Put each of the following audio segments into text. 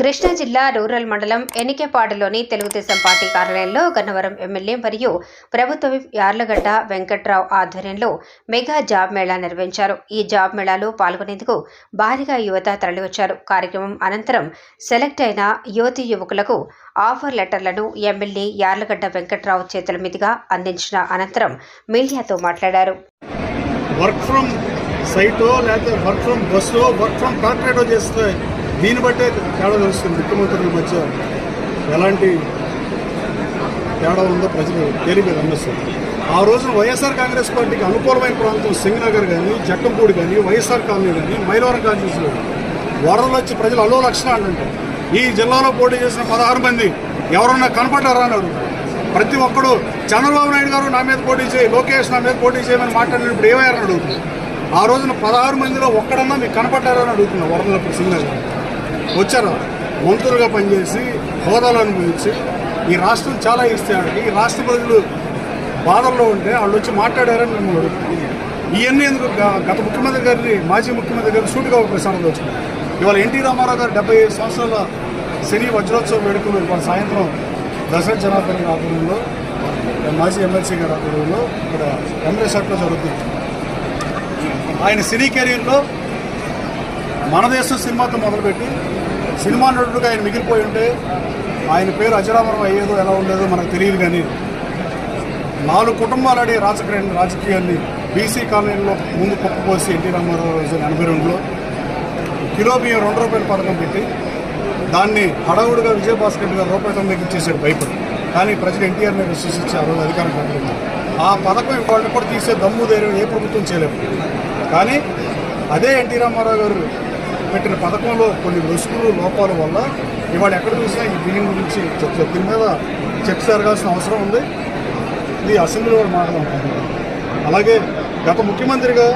కృష్ణా జిల్లా రూరల్ మండలం ఎనికేపాడులోని తెలుగుదేశం పార్టీ కార్యాలయంలో గన్నవరం ఎమ్మెల్యే మరియు ప్రభుత్వ యార్లగడ్డ వెంకట్రావు ఆధ్వర్యంలో మెగా జాబ్ మేళా నిర్వహించారు. ఈ జాబ్ మేళాలో పాల్గొనేందుకు భారీగా యువత తరలివచ్చారు. కార్యక్రమం అనంతరం సెలెక్ట్ అయిన యువతి యువకులకు ఆఫర్ లెటర్లను ఎమ్మెల్యే యార్లగడ్డ వెంకట్రావు చేతుల మీదుగా అందించిన అనంతరం మీడియాతో మాట్లాడారు. వర్క్ ఫ్రమ్ సైటో లేకపోతే వర్క్ ఫ్రమ్ బస్సో వర్క్ ఫ్రమ్ కార్పొరేటో చేస్తే దీన్ని బట్టే తేడా తెలుస్తుంది. ముఖ్యమంత్రుల మధ్య ఎలాంటి తేడా ఉందో ప్రజలు తేలిక గమనిస్తారు ఆ రోజున వైఎస్ఆర్ కాంగ్రెస్ పార్టీకి అనుకూలమైన ప్రాంతం సింగనగర్ కానీ జక్కంపూడి కానీ వైఎస్ఆర్ కాలనీ కానీ మైలవరం కాలనీస్లో వరదలు వచ్చి ప్రజలు అల్లో లక్షణాలు అంటే. ఈ జిల్లాలో పోటీ చేసిన పదహారు మంది ఎవరన్నా కనపడ్డారా అని ప్రతి ఒక్కడు చంద్రబాబు నాయుడు గారు నా మీద పోటీ చేయి లోకేష్ నా మీద పోటీ చేయమని మాట్లాడినప్పుడు ఏమయ్యారని అడుగుతున్నారు ఆ రోజున పదహారు మందిలో ఒక్కడన్నా మీకు కనపడ్డారని అని అడుగుతున్నా వరదలప్పుడు సింగనగర్ వచ్చారు. మంత్రులుగా పనిచేసి హోదాలు అనుభవించి ఈ రాష్ట్రం చాలా ఇస్తే ఈ రాష్ట్ర ప్రజలు బాధల్లో ఉంటే వాళ్ళు వచ్చి మాట్లాడారని మిమ్మల్ని అడుగుతున్నాను ఇవన్నీ ఎందుకు గ- గత ముఖ్యమంత్రి గారిని మాజీ ముఖ్యమంత్రి గారిని సూటిగా ఒక ప్రశ్న వచ్చింది ఇవాళ ఎన్టీ రామారావు గారు డెబ్బై ఐదు సంవత్సరాల శని వజ్రోత్సవం వేడుకలు ఇవాళ సాయంత్రం దశరథ జనార్దన్ ఆధ్వర్యంలో మాజీ ఎమ్మెల్సీ గారి ఆధ్వర్యంలో ఇక్కడ ఎంఎస్ శాఖలో జరుగుతుంది. ఆయన సినీ కెరీర్లో మన దేశం సినిమాతో మొదలుపెట్టి సినిమా నటుడుగా ఆయన మిగిలిపోయి ఉంటే ఆయన పేరు అజరామరం అయ్యేదో ఎలా ఉండేదో మనకు తెలియదు కానీ నాలుగు కుటుంబాలు ఆడే రాజకీయ రాజకీయాన్ని బీసీ కాలనీలో ముందు పప్పుపోసి ఎన్టీ రామారావు ఎనభై రెండులో. కిలో బియ్యం రెండు రూపాయల పథకం పెట్టి దాన్ని హడావుడిగా విజయభాస్కర్ గారు రూపాయి తొమ్మిదికి ఇచ్చేసాడు భయపడి. కానీ ప్రజలు ఎన్టీఆర్ని విశ్వసించి ఆ రోజు అధికారం పట్టుకున్నారు ఆ పథకం ఇవాళ కూడా తీసే దమ్ము ధైర్యం ఏ ప్రభుత్వం చేయలేము కానీ అదే ఎన్టీ రామారావు గారు పెట్టిన పథకంలో కొన్ని రుసుములు లోపాల వల్ల ఇవాళ ఎక్కడ చూసినా ఈ బియ్యం గురించి దీని మీద చర్చ జరగాల్సిన అవసరం ఉంది. ఇది అసెంబ్లీలో కూడా అలాగే గత ముఖ్యమంత్రిగా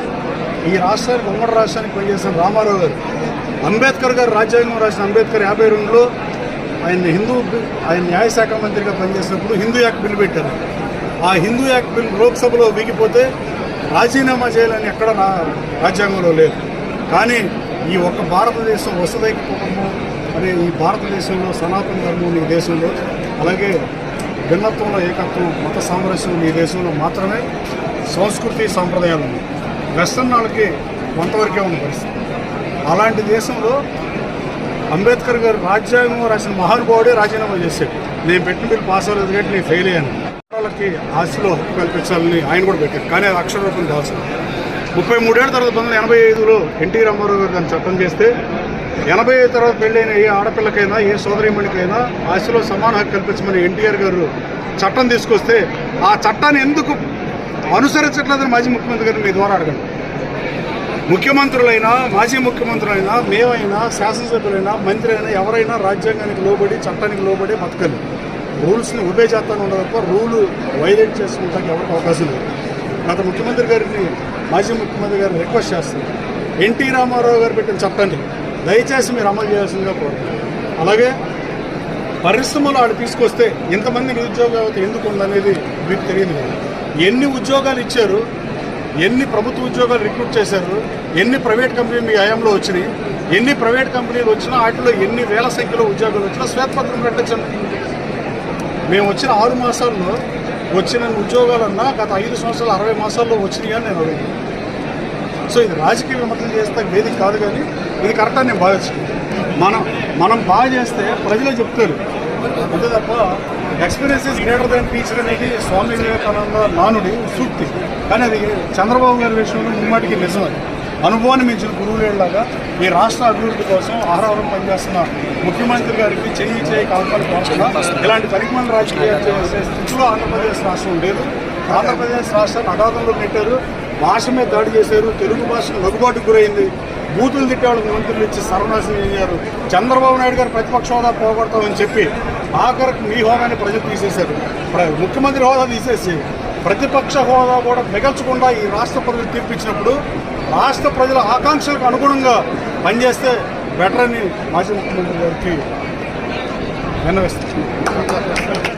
ఈ రాష్ట్రానికి ఉమ్మడి రాష్ట్రానికి పనిచేసిన రామారావు గారు అంబేద్కర్ గారు రాజ్యాంగం రాసిన అంబేద్కర్ యాభై రెండులో ఆయన హిందూ ఆయన న్యాయశాఖ మంత్రిగా పనిచేసినప్పుడు హిందూ యాక్ట్ బిల్ పెట్టారు. ఆ హిందూ యాక్ట్ బిల్ లోక్సభలో వీగిపోతే రాజీనామా చేయాలని ఎక్కడ నా రాజ్యాంగంలో లేదు. కానీ ఈ ఒక్క భారతదేశం వసుదైక కుటుంబం అనే ఈ భారతదేశంలో సనాతన ధర్మం ఈ దేశంలో అలాగే భిన్నత్వంలో ఏకత్వం మత సామరస్యం ఈ దేశంలో మాత్రమే సంస్కృతి సాంప్రదాయాలు ఉన్నాయి. వెస్టర్న్ వాళ్ళకి కొంతవరకే ఉన్న పరిస్థితి. అలాంటి దేశంలో అంబేద్కర్ గారు రాజ్యాంగం రాసిన మహానుభావుడే రాజీనామా చేశాడు. నేను పెట్టిన బిల్లు పాస్ అవ్వలేదు కాబట్టి నేను ఫెయిల్ అయ్యాను. వాళ్ళకి ఆశలో హక్కు కల్పించాలని ఆయన కూడా పెట్టారు కానీ అది అక్షర రూపం కావాల్సింది. ముప్పై మూడేళ్ళ తర్వాత పంతొమ్మిది వందల ఎనభై ఐదులో ఎన్టీ రామారావు గారు దాన్ని చట్టం చేస్తే ఎనభై ఐదు తర్వాత పెళ్ళైన ఏ ఆడపిల్లకైనా ఏ సోదరిమణికైనా ఆశలో సమాన హక్కు కల్పించమని ఎన్టీఆర్ గారు చట్టం తీసుకొస్తే ఆ చట్టాన్ని ఎందుకు అనుసరించట్లేదని మాజీ ముఖ్యమంత్రి గారిని మీ ద్వారా అడగండి. ముఖ్యమంత్రులైనా మాజీ ముఖ్యమంత్రులైనా మేమైనా శాసనసభ్యులైనా మంత్రి అయినా ఎవరైనా రాజ్యాంగానికి లోబడి చట్టానికి లోబడి బతకలు. రూల్స్ని ఉభయ చేస్తాను ఉండదు తప్ప రూలు వైలేట్ చేసుకుంటానికి ఎవరికి అవకాశం లేదు. గత ముఖ్యమంత్రి గారిని మాజీ ముఖ్యమంత్రి గారిని రిక్వెస్ట్ చేస్తున్నాను ఎన్టీ రామారావు గారు పెట్టిన చట్టాన్ని దయచేసి మీరు అమలు చేయాల్సిందిగా కోరుతున్నాను అలాగే పరిశ్రమలు ఆడ తీసుకొస్తే ఇంతమంది నిరుద్యోగ ఎందుకు ఉందనేది మీకు తెలియదు కదా. ఎన్ని ఉద్యోగాలు ఇచ్చారు ఎన్ని ప్రభుత్వ ఉద్యోగాలు రిక్రూట్ చేశారు ఎన్ని ప్రైవేట్ కంపెనీలు మీ హయాంలో వచ్చినాయి ఎన్ని ప్రైవేట్ కంపెనీలు వచ్చినా వాటిలో ఎన్ని వేల సంఖ్యలో ఉద్యోగాలు వచ్చినా శ్వేతపత్రం పెట్టచ్చు మేము వచ్చిన ఆరు మాసాల్లో వచ్చిన ఉద్యోగాలన్నా గత ఐదు సంవత్సరాలు అరవై మాసాల్లో వచ్చినాయి అని నేను అడుగుతాను సో ఇది రాజకీయ విమర్శలు చేస్తే వేదిక కాదు కానీ ఇది కరెక్ట్ అని నేను భావించాను మనం మనం బాగా చేస్తే ప్రజలే చెప్తారు. అంతే తప్ప experience is greater than teacher అనేది స్వామి వివేకానంద నానుడి సూక్తి. కానీ అది చంద్రబాబు గారి విషయంలో ముమ్మాటికి నిజం అది. అనుభవాన్ని మించిన గురువులేలాగా ఈ రాష్ట్ర అభివృద్ధి కోసం ఆహారం పనిచేస్తున్న ముఖ్యమంత్రి గారికి చేయి చేయి కాల్పాలు కాకుండా ఇలాంటి పరిమాణ రాజకీయాలు చేసే స్థితిలో ఆంధ్రప్రదేశ్ రాష్ట్రం లేదు. ఆంధ్రప్రదేశ్ రాష్ట్రాన్ని అగాధంలో పెట్టారు. భాష మీద దాడి చేశారు. తెలుగు భాషకు లగుబాటుకు గురైంది. బూతులు తిట్టేవాళ్ళకి మంత్రులు ఇచ్చి సర్వనాశనం చేశారు. చంద్రబాబు నాయుడు గారు ప్రతిపక్ష హోదా పోగొడతామని చెప్పి ఆఖరికి మీ హోదాని ప్రజలు తీసేశారు. ముఖ్యమంత్రి హోదా తీసేసి ప్రతిపక్ష హోదా కూడా మిగల్చకుండా ఈ రాష్ట్ర ప్రజలు తీర్పిచ్చినప్పుడు రాష్ట్ర ప్రజల ఆకాంక్షలకు అనుగుణంగా పనిచేస్తే బెటర్ అని మాజీ ముఖ్యమంత్రి గారికి విన్నవిస్తారు